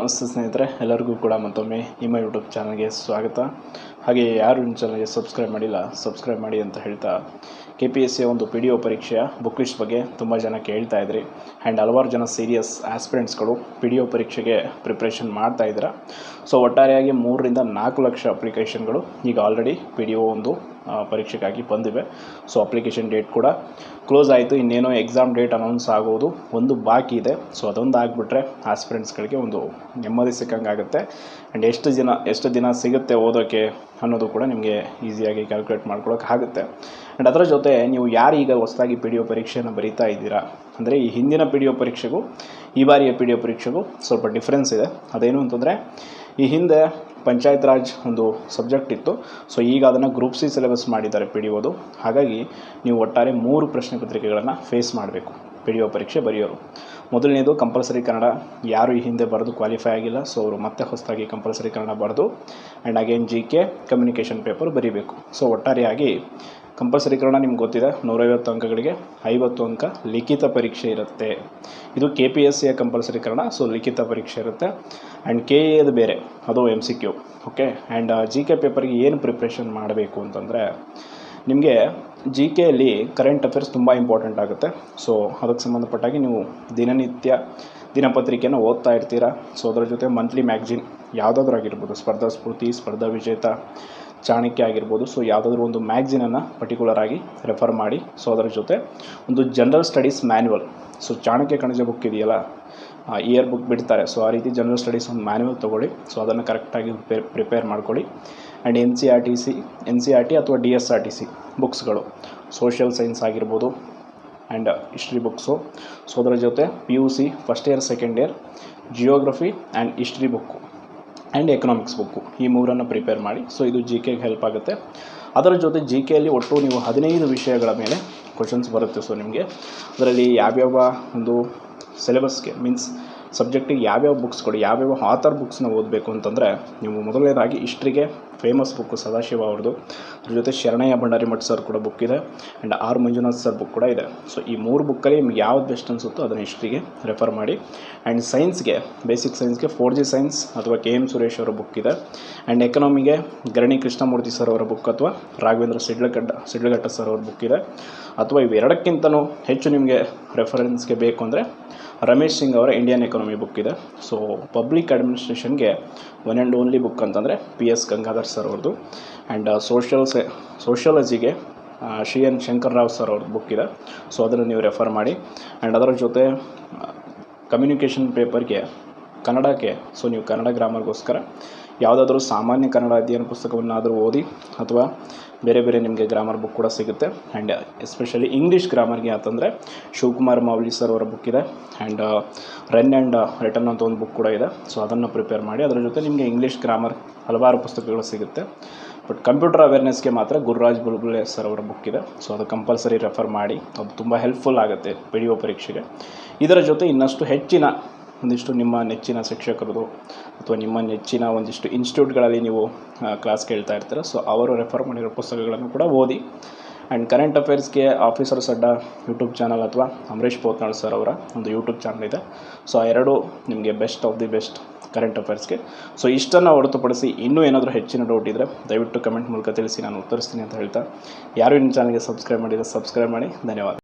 ನಮಸ್ತೆ ಸ್ನೇಹಿತರೆ, ಎಲ್ಲರಿಗೂ ಕೂಡ ಮತ್ತೊಮ್ಮೆ ನಿಮ್ಮ ಯೂಟ್ಯೂಬ್ ಚಾನಲ್ಗೆ ಸ್ವಾಗತ. ಹಾಗೆ ಯಾರು ನಿಮ್ಮ ಚಾನಲ್ಗೆ ಸಬ್ಸ್ಕ್ರೈಬ್ ಮಾಡಿಲ್ಲ, ಸಬ್ಸ್ಕ್ರೈಬ್ ಮಾಡಿ ಅಂತ ಹೇಳ್ತಾ ಕೆ ಪಿ ಎಸ್ ಸಿ ಒಂದು ಪಿ ಡಿ ಒ ಪರೀಕ್ಷೆಯ ಬುಕ್ ಲಿಸ್ಟ್ ಬಗ್ಗೆ ತುಂಬ ಜನ ಕೇಳ್ತಾ ಇದ್ರಿ. ಆ್ಯಂಡ್ ಹಲವಾರು ಜನ ಸೀರಿಯಸ್ ಆಸ್ಪಿರೆಂಟ್ಸ್ಗಳು ಪಿ ಡಿ ಒ ಪರೀಕ್ಷೆಗೆ ಪ್ರಿಪ್ರೇಷನ್ ಮಾಡ್ತಾ ಇದ್ದೀರಾ. ಸೊ ಒಟ್ಟಾರೆಯಾಗಿ ಮೂರರಿಂದ ನಾಲ್ಕು ಲಕ್ಷ ಅಪ್ಲಿಕೇಶನ್ಗಳು ಈಗ ಆಲ್ರೆಡಿ ಪಿ ಡಿ ಒ ಒಂದು ಪರೀಕ್ಷೆಗಾಗಿ ಬಂದಿವೆ. ಸೊ ಅಪ್ಲಿಕೇಶನ್ ಡೇಟ್ ಕೂಡ ಕ್ಲೋಸ್ ಆಯಿತು. ಇನ್ನೇನೋ ಎಕ್ಸಾಮ್ ಡೇಟ್ ಅನೌನ್ಸ್ ಆಗೋದು ಒಂದು ಬಾಕಿ ಇದೆ. ಸೊ ಅದೊಂದು ಆಗಿಬಿಟ್ರೆ ಆಸ್ಪಿರೆಂಟ್ಸ್ಗಳಿಗೆ ಒಂದು ನೆಮ್ಮದಿ ಸಿಕ್ಕಂಗೆ ಆಗುತ್ತೆ ಆ್ಯಂಡ್ ಎಷ್ಟು ದಿನ ಎಷ್ಟು ದಿನ ಸಿಗುತ್ತೆ ಓದೋಕ್ಕೆ ಅನ್ನೋದು ಕೂಡ ನಿಮಗೆ ಈಸಿಯಾಗಿ ಕ್ಯಾಲ್ಕುಲೇಟ್ ಮಾಡ್ಕೊಳಕ್ಕೆ ಆಗುತ್ತೆ ಆ್ಯಂಡ್ ಅದರ ಜೊತೆ ನೀವು ಯಾರು ಈಗ ಹೊಸದಾಗಿ ಪಿ ಡಿ ಒ ಪರೀಕ್ಷೆಯನ್ನು ಬರೀತಾ ಇದ್ದೀರಾ ಅಂದರೆ ಈ ಹಿಂದಿನ ಪಿ ಡಿ ಒ ಪರೀಕ್ಷೆಗೂ ಈ ಬಾರಿಯ ಪಿ ಡಿ ಒ ಪರೀಕ್ಷೆಗೂ ಸ್ವಲ್ಪ ಡಿಫ್ರೆನ್ಸ್ ಇದೆ. ಅದೇನು ಅಂತಂದರೆ ಈ ಹಿಂದೆ ಪಂಚಾಯತ್ ರಾಜ್ ಒಂದು ಸಬ್ಜೆಕ್ಟ್ ಇತ್ತು. ಸೊ ಈಗ ಅದನ್ನು ಗ್ರೂಪ್ ಸಿ ಸಿಲೆಬಸ್ ಮಾಡಿದ್ದಾರೆ ಪಿ ಡಿ ಒದು ಹಾಗಾಗಿ ನೀವು ಒಟ್ಟಾರೆ ಮೂರು ಪ್ರಶ್ನೆ ಪತ್ರಿಕೆಗಳನ್ನು ಫೇಸ್ ಮಾಡಬೇಕು ಪಿ ಡಿ ಒ ಪರೀಕ್ಷೆ ಬರೆಯೋರು. ಮೊದಲನೇದು ಕಂಪಲ್ಸರಿ ಕನ್ನಡ. ಯಾರು ಈ ಹಿಂದೆ ಬರೆದು ಕ್ವಾಲಿಫೈ ಆಗಿಲ್ಲ ಸೊ ಅವರು ಮತ್ತೆ ಹೊಸದಾಗಿ ಕಂಪಲ್ಸರಿ ಕನ್ನಡ ಬರೆದು and again G K communication paper ಬರೀಬೇಕು. ಸೊ ಒಟ್ಟಾರೆಯಾಗಿ ಕಂಪಲ್ಸರಿ ಕನ್ನಡ ನಿಮ್ಗೆ ಗೊತ್ತಿದೆ, ನೂರೈವತ್ತು ಅಂಕಗಳಿಗೆ ಐವತ್ತು ಅಂಕ ಲಿಖಿತ ಪರೀಕ್ಷೆ ಇರುತ್ತೆ. ಇದು ಕೆ ಪಿ ಎಸ್ ಸಿಯ ಕಂಪಲ್ಸರಿ ಸೊ ಲಿಖಿತ ಪರೀಕ್ಷೆ ಇರುತ್ತೆ. ಆ್ಯಂಡ್ ಕೆ ಎದು ಬೇರೆ, ಅದು M C Q okay and G K ಪೇಪರ್ಗೆ ಏನು ಪ್ರಿಪ್ರೇಷನ್ ಮಾಡಬೇಕು ಅಂತಂದರೆ, ನಿಮಗೆ ಜಿ ಕೆಯಲ್ಲಿ ಕರೆಂಟ್ ಅಫೇರ್ಸ್ ತುಂಬ ಇಂಪಾರ್ಟೆಂಟ್ ಆಗುತ್ತೆ. ಸೊ ಅದಕ್ಕೆ ಸಂಬಂಧಪಟ್ಟಾಗಿ ನೀವು ದಿನನಿತ್ಯ ದಿನಪತ್ರಿಕೆಯನ್ನು ಓದ್ತಾ ಇರ್ತೀರಾ? ಸೊ ಅದರ ಜೊತೆ ಮಂತ್ಲಿ ಮ್ಯಾಗ್ಝಿನ್ ಯಾವುದಾದ್ರೂ ಆಗಿರ್ಬೋದು ಸ್ಪರ್ಧಾ ಸ್ಫೂರ್ತಿ ಸ್ಪರ್ಧಾ ವಿಜೇತ ಚಾಣಕ್ಯ ಆಗಿರ್ಬೋದು. ಸೊ ಯಾವುದಾದ್ರೂ ಒಂದು ಮ್ಯಾಗ್ಝಿನನ್ನು ಪರ್ಟಿಕ್ಯುಲರ್ ಆಗಿ ರೆಫರ್ ಮಾಡಿ. ಸೊ ಅದರ ಜೊತೆ ಒಂದು general studies manual so Chanakya Kanaja book ಇದೆಯಲ್ಲ ಇಯರ್ ಬುಕ್ ಬಿಡ್ತಾರೆ. ಸೊ ಆ ರೀತಿ ಜನರಲ್ ಸ್ಟಡೀಸ್ ಒಂದು ಮ್ಯಾನ್ಯುವಲ್ ತೊಗೊಳ್ಳಿ. ಸೊ ಅದನ್ನು ಕರೆಕ್ಟಾಗಿ ಪ್ರಿಪೇರ್ ಮಾಡ್ಕೊಳ್ಳಿ. And N C R T C N C R T ಅಥವಾ D S R T C ಬುಕ್ಸ್ಗಳು social science ಆಗಿರ್ಬೋದು ಆ್ಯಂಡ್ ಹಿಸ್ಟ್ರಿ ಬುಕ್ಸು ಸೊ ಅದರ ಜೊತೆ P U C first year second year geography and history book and economics book ಈ ಮೂರನ್ನು prepare ಮಾಡಿ. So ಇದು G ಕೆಗೆ help ಆಗುತ್ತೆ. ಅದರ ಜೊತೆ ಜಿ ಕೆಯಲ್ಲಿ ಒಟ್ಟು ನೀವು ಹದಿನೈದು ವಿಷಯಗಳ ಮೇಲೆ ಕ್ವಶನ್ಸ್ ಬರುತ್ತೆ. ಸೊ ನಿಮಗೆ ಅದರಲ್ಲಿ ಯಾವ್ಯಾವ ಒಂದು ಸಿಲೆಬಸ್ಗೆ ಮೀನ್ಸ್ ಸಬ್ಜೆಕ್ಟಿಗೆ ಯಾವ್ಯಾವ ಬುಕ್ಸ್ಗಳು ಯಾವ್ಯಾವ ಆಥರ್ ಬುಕ್ಸ್ನ ಓದಬೇಕು ಅಂತಂದರೆ ನೀವು ಮೊದಲನೇದಾಗಿ ಹಿಸ್ಟ್ರಿಗೆ ಫೇಮಸ್ ಬುಕ್ಕು ಸದಾಶಿವ ಅವ್ರದ್ದು. ಅದ್ರ ಜೊತೆ ಶರಣಯ್ಯ ಭಂಡಾರಿ ಮಠ ಸರ್ ಕೂಡ ಬುಕ್ ಇದೆ and R Manjunath sir book ಕೂಡ ಇದೆ. ಸೊ ಈ ಮೂರು ಬುಕ್ಕಲ್ಲಿ ನಿಮ್ಗೆ ಯಾವ್ದು ಬೆಸ್ಟ್ ಅನಿಸುತ್ತೋ ಅದನ್ನು ಹಿಸ್ಟ್ರಿಗೆ ರೆಫರ್ ಮಾಡಿ. ಆ್ಯಂಡ್ ಸೈನ್ಸ್ಗೆ ಬೇಸಿಕ್ ಸೈನ್ಸ್ಗೆ ಫೋರ್ ಜಿ ಸೈನ್ಸ್ ಅಥವಾ ಕೆ ಎಂ ಸುರೇಶ್ ಅವರ ಬುಕ್ ಇದೆ. ಆ್ಯಂಡ್ ಎಕನಾಮಿಗೆ ಗರಣಿ ಕೃಷ್ಣಮೂರ್ತಿ ಸರ್ ಅವರ ಬುಕ್ ಅಥವಾ ರಾಘವೇಂದ್ರ ಸಿಡ್ಲಗಡ್ಡ ಸಿಡ್ಲಘಟ್ಟ ಸರ್ ಅವ್ರ ಬುಕ್ ಇದೆ. ಅಥವಾ ಇವೆರಡಕ್ಕಿಂತಲೂ ಹೆಚ್ಚು ನಿಮಗೆ ರೆಫರೆನ್ಸ್ಗೆ ಬೇಕು ಅಂದರೆ ರಮೇಶ್ ಸಿಂಗ್ ಅವರ ಇಂಡಿಯನ್ ಎಕಾನಮಿ ಬುಕ್ ಇದೆ. ಸೊ ಪಬ್ಲಿಕ್ ಅಡ್ಮಿನಿಸ್ಟ್ರೇಷನ್ಗೆ ಒನ್ ಆ್ಯಂಡ್ ಓನ್ಲಿ ಬುಕ್ ಅಂತಂದರೆ ಪಿ ಎಸ್ ಗಂಗಾಧರ್ ಸರ್ ಅವ್ರದ್ದು ಆ್ಯಂಡ್ ಸೋಷಿಯಲ್ ಸೆ ಸೋಷಿಯಾಲಜಿಗೆ ಶ್ರೀ ಎನ್ ಶಂಕರ್ ರಾವ್ ಸರ್ ಅವ್ರದ್ದು ಬುಕ್ ಇದೆ. ಸೊ ಅದನ್ನು ನೀವು ರೆಫರ್ ಮಾಡಿ. ಆ್ಯಂಡ್ ಅದರ ಜೊತೆ ಕಮ್ಯುನಿಕೇಷನ್ ಪೇಪರ್ಗೆ ಕನ್ನಡಕ್ಕೆ ಸೊ ನೀವು ಕನ್ನಡ ಗ್ರಾಮರ್ಗೋಸ್ಕರ ಯಾವುದಾದ್ರೂ ಸಾಮಾನ್ಯ ಕನ್ನಡ ಅಧ್ಯಯನ ಪುಸ್ತಕವನ್ನಾದರೂ ಓದಿ ಅಥವಾ ಬೇರೆ ಬೇರೆ ನಿಮಗೆ ಗ್ರಾಮರ್ ಬುಕ್ ಕೂಡ ಸಿಗುತ್ತೆ. ಆ್ಯಂಡ್ ಎಸ್ಪೆಷಲಿ ಇಂಗ್ಲೀಷ್ ಗ್ರಾಮರ್ಗೆ ಅಂತಂದರೆ ಶಿವಕುಮಾರ್ ಮಾವಲಿ ಸರ್ ಅವರ ಬುಕ್ ಇದೆ. ಆ್ಯಂಡ್ ರನ್ ಆ್ಯಂಡ್ ರಿಟರ್ನ್ ಅಂತ ಒಂದು ಬುಕ್ ಕೂಡ ಇದೆ. ಸೊ ಅದನ್ನು ಪ್ರಿಪೇರ್ ಮಾಡಿ ಅದರ ಜೊತೆ ನಿಮಗೆ ಇಂಗ್ಲೀಷ್ ಗ್ರಾಮರ್ ಹಲವಾರು ಪುಸ್ತಕಗಳು ಸಿಗುತ್ತೆ. ಬಟ್ ಕಂಪ್ಯೂಟರ್ ಅವೇರ್ನೆಸ್ಗೆ ಮಾತ್ರ ಗುರುರಾಜ್ ಬುಲ್ಬುಲೆ ಸರ್ ಅವರ ಬುಕ್ ಇದೆ. ಸೊ ಅದು ಕಂಪಲ್ಸರಿ ರೆಫರ್ ಮಾಡಿ. ಅದು ತುಂಬ ಹೆಲ್ಪ್ಫುಲ್ ಆಗುತ್ತೆ ಪಿ ಪರೀಕ್ಷೆಗೆ. ಇದರ ಜೊತೆ ಇನ್ನಷ್ಟು ಹೆಚ್ಚಿನ ಒಂದಿಷ್ಟು ನಿಮ್ಮ ನೆಚ್ಚಿನ ಶಿಕ್ಷಕರದು ಅಥವಾ ನಿಮ್ಮ ನೆಚ್ಚಿನ ಒಂದಿಷ್ಟು ಇನ್ಸ್ಟಿಟ್ಯೂಟ್ಗಳಲ್ಲಿ ನೀವು ಕ್ಲಾಸ್ ಕೇಳ್ತಾ ಇರ್ತೀರ. ಸೊ ಅವರು ರೆಫರ್ ಮಾಡಿರೋ ಪುಸ್ತಕಗಳನ್ನು ಕೂಡ ಓದಿ. ಆ್ಯಂಡ್ ಕರೆಂಟ್ ಅಫೇರ್ಸ್ಗೆ ಆಫೀಸರ್ಸ್ ಅಡ್ಡ ಯೂಟ್ಯೂಬ್ ಚಾನಲ್ ಅಥವಾ ಅಮರೀಶ್ ಪೋತ್ನಾಳ್ ಸರ್ ಅವರ ಒಂದು ಯೂಟ್ಯೂಬ್ ಚಾನಲ್ ಇದೆ. ಸೊ ಆ ಎರಡು ನಿಮಗೆ best of the best current ಅಫೇರ್ಸ್ಗೆ so ಇಷ್ಟನ್ನು ಹೊರತುಪಡಿಸಿ ಇನ್ನೂ ಏನಾದರೂ ಹೆಚ್ಚಿನ ಡೌಟ್ ಇದ್ದರೆ ದಯವಿಟ್ಟು ಕಮೆಂಟ್ ಮೂಲಕ ತಿಳಿಸಿ, ನಾನು ಉತ್ತರಿಸ್ತೀನಿ ಅಂತ ಹೇಳ್ತಾ. ಯಾರು ಇನ್ನು ಚಾನಲ್ಗೆ ಸಬ್ಸ್ಕ್ರೈಬ್ ಮಾಡಿದರೆ ಸಬ್ಸ್ಕ್ರೈಬ್ ಮಾಡಿ. ಧನ್ಯವಾದ.